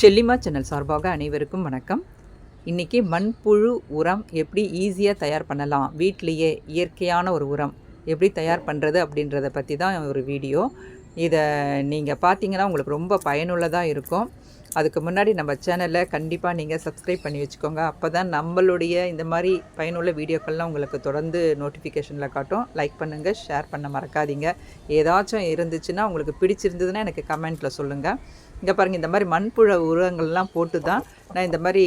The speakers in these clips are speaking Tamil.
செல்லிமா சேனல் சார்பாக அனைவருக்கும் வணக்கம். இன்றைக்கி மண்புழு உரம் எப்படி ஈஸியாக தயார் பண்ணலாம்? வீட்டிலையே இயற்கையான ஒரு உரம் எப்படி தயார் பண்ணுறது அப்படின்றத பற்றி தான் ஒரு வீடியோ. இதை நீங்கள் பார்த்தீங்கன்னா உங்களுக்கு ரொம்ப பயனுள்ளதாக இருக்கும். அதுக்கு முன்னாடி நம்ம சேனலை கண்டிப்பாக நீங்கள் சப்ஸ்கிரைப் பண்ணி வச்சுக்கோங்க. அப்போ தான் நம்மளுடைய இந்த மாதிரி பயனுள்ள வீடியோக்கள்லாம் உங்களுக்கு தொடர்ந்து நோட்டிஃபிகேஷனில் காட்டும். லைக் பண்ணுங்கள் ஷேர் பண்ண மறக்காதீங்க. ஏதாச்சும் இருந்துச்சுன்னா உங்களுக்கு பிடிச்சிருந்ததுன்னா எனக்கு கமெண்ட்டில் சொல்லுங்கள் இங்கே பாருங்கள் இந்த மாதிரி மண்புழ உரங்கள்லாம் போட்டு தான் நான் இந்த மாதிரி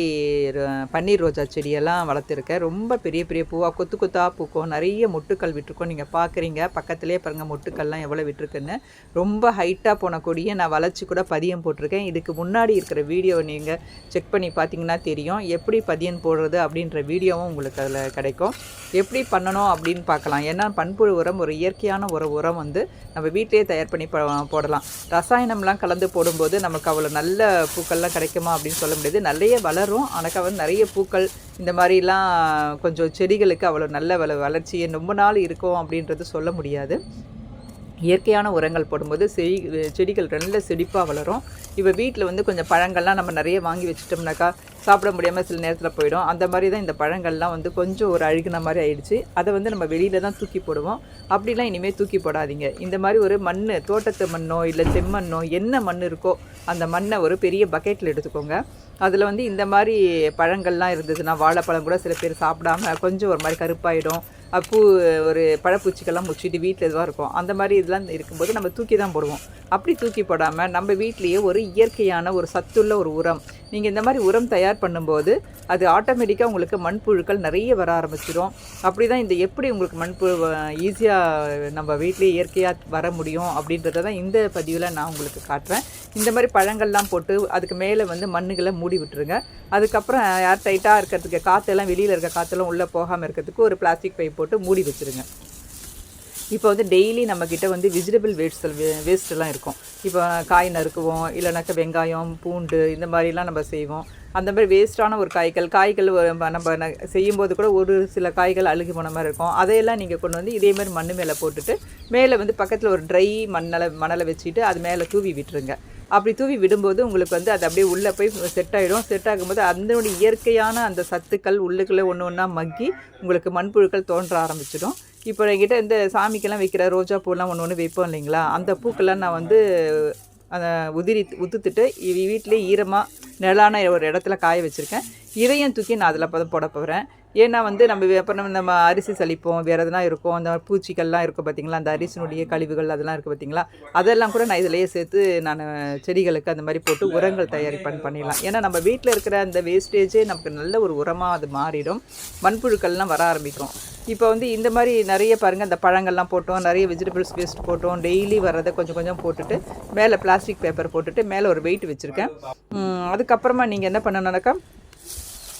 பன்னீர் ரோஜா செடியெல்லாம் வளர்த்துருக்கேன். ரொம்ப பெரிய பெரிய பூவாக கொத்து கொத்தாக பூக்கும். நிறைய மொட்டுக்கள் விட்டுருக்கோம். நீங்கள் பார்க்குறீங்க. பக்கத்துலேயே பாருங்கள் மொட்டுக்கள்லாம் எவ்வளோ விட்டுருக்குன்னு. ரொம்ப ஹைட்டாக போன கொடியை நான் வளர்ச்சி கூட பதியம் போட்டிருக்கேன். இதுக்கு முன்னாடி இருக்கிற வீடியோவை நீங்கள் செக் பண்ணி பார்த்தீங்கன்னா தெரியும். எப்படி பதியம் போடுறது அப்படின்ற வீடியோவும் உங்களுக்கு அதில் கிடைக்கும். எப்படி பண்ணணும் அப்படின்னு பார்க்கலாம். ஏன்னா பண்புழு உரம் ஒரு இயற்கையான ஒரு உரம் வந்து நம்ம வீட்டிலேயே தயார் பண்ணி போடலாம். ரசாயனம்லாம் கலந்து போடும்போது நமக்கு அவ்வளோ நல்ல பூக்கள்லாம் கிடைக்குமா அப்படின்னு சொல்ல முடியாது. நிறைய வளரும். ஆனால் வந்து நிறைய பூக்கள் இந்த மாதிரிலாம் கொஞ்சம் செடிகளுக்கு அவ்வளோ நல்ல வள வளர்ச்சியை ரொம்ப நாள் இருக்கும் அப்படின்றது சொல்ல முடியாது. இயற்கையான உரங்கள் போடும்போது செடி செடிகள் நல்ல செழிப்பாக வளரும். இப்போ வீட்டில் வந்து கொஞ்சம் பழங்கள்லாம் நம்ம நிறைய வாங்கி வச்சிட்டோம்னாக்கா சாப்பிட முடியாமல் சில நேரத்தில் போயிடும். அந்த மாதிரி தான் இந்த பழங்கள்லாம் வந்து கொஞ்சம் ஒரு அழுகுன மாதிரி ஆயிடுச்சு. அதை வந்து நம்ம வெளியில் தான் தூக்கி போடுவோம். அப்படிலாம் இனிமேல் தூக்கி போடாதீங்க. இந்த மாதிரி ஒரு மண் தோட்டத்து மண்ணோ இல்லை செம்மண்ணோ என்ன மண் இருக்கோ அந்த மண்ணை ஒரு பெரிய பக்கெட்டில் எடுத்துக்கோங்க. அதில் வந்து இந்த மாதிரி பழங்கள்லாம் இருந்ததுன்னா வாழைப்பழம் கூட சில பேர் சாப்பிடாம கொஞ்சம் ஒரு மாதிரி கருப்பாயிடும். பூ ஒரு பழப்பூச்சிக்கெல்லாம் முச்சிட்டு வீட்டில் இதுவாக இருக்கும். அந்த மாதிரி இதெல்லாம் இருக்கும்போது நம்ம தூக்கி தான் போடுவோம். அப்படி தூக்கி போடாமல் நம்ம வீட்லேயே ஒரு இயற்கையான ஒரு சத்துள்ள ஒரு உரம் நீங்கள் இந்த மாதிரி உரம் தயார் பண்ணும்போது அது ஆட்டோமேட்டிக்காக உங்களுக்கு மண்புழுக்கள் நிறைய வர ஆரம்பிச்சிடும் அப்படி தான் இந்த எப்படி உங்களுக்கு மண்புழு ஈஸியாக நம்ம வீட்லேயே இயற்கையாக வர முடியும் அப்படின்றத தான் இந்த பதிவில் நான் உங்களுக்கு காட்டுறேன். இந்த மாதிரி பழங்கள்லாம் போட்டு அதுக்கு மேலே வந்து மண்ணுகளை மூடி விட்டுருங்க. அதுக்கப்புறம் ஏர் டைட்டாக இருக்கிறதுக்கு காற்றெல்லாம் வெளியில் இருக்க காற்றெல்லாம் உள்ளே போகாமல் இருக்கிறதுக்கு ஒரு பிளாஸ்டிக் பைப் போட்டு மூடி வச்சுருங்க. இப்போ வந்து டெய்லி நம்மக்கிட்ட வந்து வெஜிடபிள் வேஸ்ட் வேஸ்ட்டெல்லாம் இருக்கும். இப்போ காய் நறுக்குவோம் இல்லைனாக்கா வெங்காயம் பூண்டு இந்த மாதிரிலாம் நம்ம செய்வோம். அந்த மாதிரி வேஸ்ட்டான ஒரு காய்கள் காய்கள் நம்ம ந- செய்யும்போது கூட ஒரு சில காய்கள் அழுகி போன மாதிரி இருக்கும். அதையெல்லாம் நீங்கள் கொண்டு வந்து இதே மாதிரி மண் மேலே போட்டுட்டு மேலே வந்து பக்கத்தில் ஒரு ட்ரை மண்ணலை மணலை வச்சுட்டு அது மேலே தூவி விட்டுருங்க. அப்படி தூவி விடும்போது உங்களுக்கு வந்து அது அப்படியே உள்ளே போய் செட் ஆகிடும் செட் ஆகும்போது அதனுடைய இயற்கையான அந்த சத்துக்கள் உள்ளுக்குள்ளே ஒன்று ஒன்றா மக்கி உங்களுக்கு மண்புழுக்கள் தோன்ற ஆரம்பிச்சிடும். இப்போ என்கிட்ட இந்த சாமிக்கெல்லாம் வைக்கிற ரோஜா பூலாம் ஒன்று ஒன்று வைப்போம் இல்லைங்களா? அந்த பூக்கெல்லாம் நான் வந்து அதை உதிரி உதுத்துட்டு வீட்டிலே வீட்டிலேயே ஈரமாக நிழலான ஒரு இடத்துல காய வச்சுருக்கேன். இதையும் தூக்கி நான் அதில் போட போகிறேன் ஏன்னா வந்து நம்ம அப்புறம் நம்ம- அரிசி சளிப்போம் வேறு எதனா இருக்கும் அந்த பூச்சிகள்லாம் இருக்கும் பார்த்தீங்களா அந்த அரிசினுடைய கழிவுகள் அதெல்லாம் இருக்குது பார்த்தீங்களா அதெல்லாம் கூட நான் இதிலேயே சேர்த்து நான் செடிகளுக்கு அந்த மாதிரி போட்டு உரங்கள் தயாரிப்பான்னு பண்ணிடலாம். ஏன்னா நம்ம வீட்டில் இருக்கிற அந்த வேஸ்டேஜே நமக்கு நல்ல ஒரு உரமாக அது மாறிடும். மண்புழுக்கள்லாம் வர ஆரம்பிக்கும். இப்போ வந்து இந்த மாதிரி நிறைய பாருங்கள் அந்த பழங்கள்லாம் போட்டோம் நிறைய வெஜிடபிள்ஸ் வேஸ்ட் போட்டோம் டெய்லி வர்றதை கொஞ்சம் கொஞ்சம் போட்டுட்டு மேலே பிளாஸ்டிக் பேப்பர் போட்டுட்டு மேலே ஒரு வெயிட் வச்சுருக்கேன். அதுக்கப்புறமா நீங்கள் என்ன பண்ணணும்னாக்கா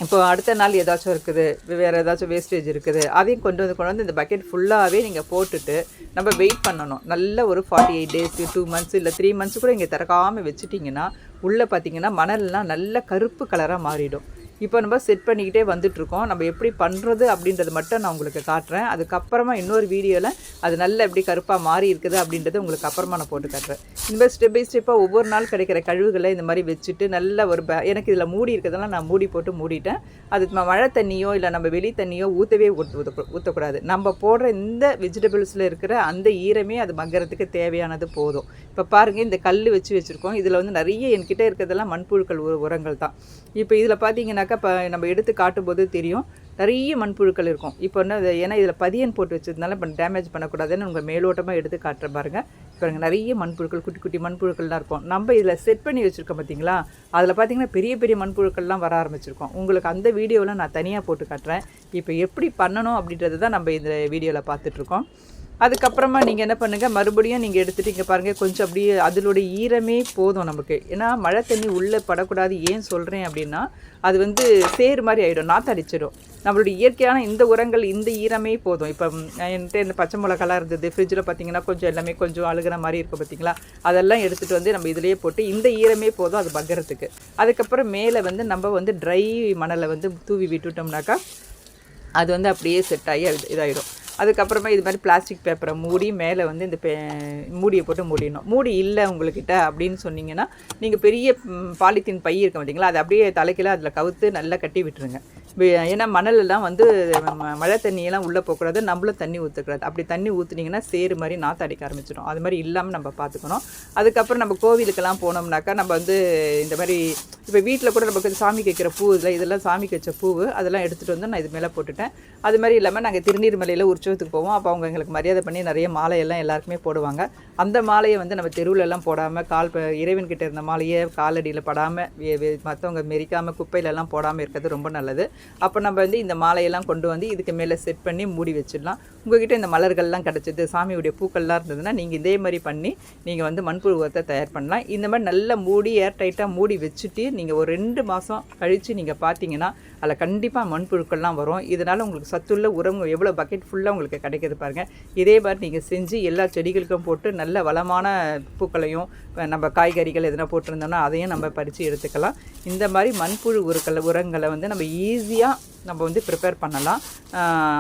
இப்போ அடுத்த நாள் ஏதாச்சும் இருக்குது வேறு ஏதாச்சும் வேஸ்டேஜ் இருக்குது அதையும் கொண்டு வந்து கொண்டு வந்து இந்த பக்கெட் ஃபுல்லாகவே நீங்கள் போட்டுட்டு நம்ம வெயிட் பண்ணணும். நல்ல ஒரு forty eight days two months இல்லை த்ரீ மந்த்ஸ் கூட இங்கே திறக்காமல் வச்சுட்டிங்கன்னா உள்ளே பார்த்தீங்கன்னா மணல்லாம் நல்ல கருப்பு கலராக மாறிடும். இப்போ நம்ம செட் பண்ணிக்கிட்டே வந்துட்ருக்கோம் நம்ம எப்படி பண்ணுறது அப்படின்றது மட்டும் நான் உங்களுக்கு காட்டுறேன். அதுக்கப்புறமா இன்னொரு வீடியோவில் அது நல்ல எப்படி கருப்பாக மாறி இருக்குது அப்படின்றது உங்களுக்கு அப்புறமா நான் போட்டு காட்டுறேன். இந்த மாதிரி ஸ்டெப் பை ஸ்டெப்பாக ஒவ்வொரு நாள் கிடைக்கிற கழிவுகளை இந்த மாதிரி வச்சுட்டு நல்ல ஒரு ப எனக்கு இதில் மூடி இருக்கிறதெல்லாம் நான் மூடி போட்டு மூடிட்டேன். அது மழை தண்ணியோ இல்லை நம்ம வெளி தண்ணியோ ஊற்றவே ஊற்ற ஊற்றக்கூடாது நம்ம போடுற இந்த வெஜிடபிள்ஸில் இருக்கிற அந்த ஈரமே அது மக்கிறதுக்கு தேவையானது போதும். இப்போ பாருங்கள் இந்த கல் வச்சு வச்சுருக்கோம். இதில் வந்து நிறைய என்கிட்ட இருக்கிறதெல்லாம் மண்புழுக்கள் உரங்கள் தான். இப்போ இதில் பார்த்தீங்கன்னாக்கா இப்போ நம்ம எடுத்து காட்டும்போது தெரியும். நிறைய மண்புழுக்கள் இருக்கும். இப்போ என்ன ஏன்னா இதில் பதியன் போட்டு வச்சதுனால இப்போ டேமேஜ் பண்ணக்கூடாதுன்னு உங்கள் மேலோட்டமாக எடுத்து காட்டுறேன் பாருங்கள் இப்போ நிறைய மண்புழுக்கள் குட்டி குட்டி மண்புழுக்கள்லாம் இருக்கும். நம்ம இதில் செட் பண்ணி வச்சுருக்கோம் பார்த்தீங்களா அதில் பார்த்தீங்கன்னா பெரிய பெரிய மண்புழுக்கள்லாம் வர ஆரம்பிச்சிருக்கோம். உங்களுக்கு அந்த வீடியோவில் நான் தனியாக போட்டு காட்டுறேன். இப்போ எப்படி பண்ணணும் அப்படின்றது தான் நம்ம இந்த வீடியோவில் பார்த்துட்ருக்கோம் அதுக்கப்புறமா நீங்கள் என்ன பண்ணுங்கள் மறுபடியும் நீங்கள் எடுத்துகிட்டு இங்கே பாருங்கள் கொஞ்சம் அப்படியே அதனுடைய ஈரமே போதும் நமக்கு. ஏன்னா மழை தண்ணி உள்ளே படக்கூடாது. ஏன் சொல்கிறேன் அப்படின்னா அது வந்து சேறு மாதிரி ஆகிடும் நாத்தடிச்சிடும் நம்மளுடைய இயற்கையான இந்த உரங்கள் இந்த ஈரமே போதும். இப்போ என்கிட்ட இந்த பச்சை மிளகாலாம் இருந்தது. ஃப்ரிட்ஜில் பார்த்தீங்கன்னா கொஞ்சம் எல்லாமே கொஞ்சம் அழுகிற மாதிரி இருக்கும் பார்த்தீங்களா அதெல்லாம் எடுத்துகிட்டு வந்து நம்ம இதிலேயே போட்டு இந்த ஈரமே போதும் அது பக்கிறதுக்கு அதுக்கப்புறம் மேலே வந்து நம்ம வந்து ட்ரை மணலை வந்து தூவி விட்டுட்டோம்னாக்கா அது வந்து அப்படியே செட் ஆகி அது இதாகிடும் அதுக்கப்புறமா இது மாதிரி பிளாஸ்டிக் பேப்பரை மூடி மேலே வந்து இந்த பே மூடியை போட்டு மூடிடணும். மூடி இல்லை உங்கள்கிட்ட அப்படின்னு சொன்னீங்கன்னா நீங்கள் பெரிய பாலித்தீன் பை இருக்க மாட்டீங்களா? அதை அப்படியே தலைக்கில அதில் கவுத்து நல்லா கட்டி விட்டுருங்க. ஏன்னா மணலெல்லாம் வந்து ம- மழை தண்ணியெல்லாம் உள்ளே போகக்கூடாது நம்மளும் தண்ணி ஊற்றக்கூடாது அப்படி தண்ணி ஊற்றுனீங்கன்னா சேரு மாதிரி நாற்று அடிக்க ஆரம்பிச்சிடும். அது மாதிரி இல்லாமல் நம்ம பார்த்துக்கணும் அதுக்கப்புறம் நம்ம கோவிலுக்கெல்லாம் போனோம்னாக்கா நம்ம வந்து இந்த மாதிரி இப்போ வீட்டில் கூட நமக்கு சாமிக்கு வைக்கிற பூ இதில் இதெல்லாம் சாமிக்கு வச்ச பூ அதெல்லாம் எடுத்துகிட்டு வந்து நான் இது மேலே போட்டுட்டேன். அது மாதிரி இல்லாமல் நாங்கள் திருநீர்மலையில் உற்சவத்துக்கு போவோம். அப்போ அவங்க எங்களுக்கு மரியாதை பண்ணி நிறைய மாலையெல்லாம் எல்லாருக்குமே போடுவாங்க. அந்த மாலையை வந்து நம்ம தெருவிலெல்லாம் போடாமல் கால் இறைவன் இறைவன்கிட்ட இருந்த மாலையை காலடியில் படாமல் மற்றவங்க மெரிக்காமல் குப்பையிலெல்லாம் போடாமல் இருக்கிறது ரொம்ப நல்லது. அப்போ நம்ம வந்து இந்த மாலையெல்லாம் கொண்டு வந்து இதுக்கு மேலே செட் பண்ணி மூடி வச்சிடலாம். உங்ககிட்ட இந்த மலர்கள்லாம் கிடச்சிது சாமியுடைய பூக்கள்லாம் இருந்ததுன்னா நீங்கள் இதே மாதிரி பண்ணி நீங்கள் வந்து மண்புழு உரத்தை தயார் பண்ணலாம். இந்த மாதிரி நல்லா மூடி ஏர் டைட்டாக மூடி வச்சுட்டு நீங்கள் ஒரு ரெண்டு மாதம் கழித்து நீங்கள் பார்த்தீங்கன்னா அதில் கண்டிப்பாக மண்புழுக்கள்லாம் வரும். இதனால் உங்களுக்கு சத்துள்ள உரம் எவ்வளோ பக்கெட் ஃபுல்லாக உங்களுக்கு கிடைக்கிது பாருங்கள் இதே மாதிரி நீங்கள் செஞ்சு எல்லா செடிகளுக்கும் போட்டு நல்ல வளமான பூக்களையும் நம்ம காய்கறிகள் எதனா போட்டிருந்தோம்னா அதையும் நம்ம பறித்து எடுத்துக்கலாம். இந்த மாதிரி மண்புழு உருக்களை உரங்களை வந்து நம்ம ஈஸி ஈஸியாக நம்ம வந்து ப்ரிப்பேர் பண்ணலாம்.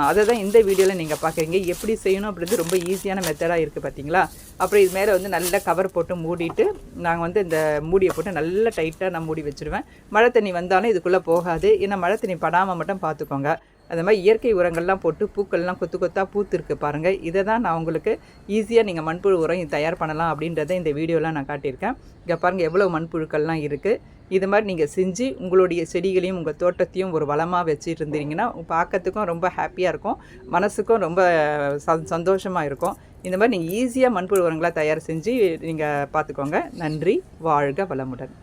அதை தான் இந்த வீடியோவில் நீங்கள் பார்க்குறீங்க. எப்படி செய்யணும் அப்படின்றது ரொம்ப ஈஸியான மெத்தடாக இருக்குது பார்த்தீங்களா? அப்புறம் இது மேலே வந்து நல்லா கவர் போட்டு மூடிட்டு நாங்கள் வந்து இந்த மூடியை போட்டு நல்லா டைட்டாக நான் மூடி வச்சுருவேன். மழை தண்ணி வந்தாலும் இதுக்குள்ளே போகாது. ஏன்னா மழை தண்ணி படாமல் மட்டும் பார்த்துக்கோங்க. அந்த மாதிரி இயற்கை உரங்கள்லாம் போட்டு பூக்கள்லாம் கொத்து கொத்தாக பூத்திருக்கு பாருங்கள் இதை தான் நான் உங்களுக்கு ஈஸியாக நீங்கள் மண்புழு உரம் தயார் பண்ணலாம் அப்படின்றத இந்த வீடியோவில் நான் காட்டியிருக்கேன். இங்கே பாருங்கள் எவ்வளோ மண்புழுக்கள்லாம் இருக்குது இது மாதிரி நீங்கள் செஞ்சு உங்களுடைய செடிகளையும் உங்கள் தோட்டத்தையும் ஒரு வளமாக வச்சுட்டு இருந்தீங்கன்னா பார்க்கறதுக்கும் ரொம்ப ஹாப்பியாக இருக்கும். மனசுக்கும் ரொம்ப சந்தோஷமாக இருக்கும். இந்த மாதிரி நீங்கள் ஈஸியாக மண்புழு உரங்களாக தயார் செஞ்சு நீங்கள் பார்த்துக்கோங்க நன்றி. வாழ்க வளமுடன்.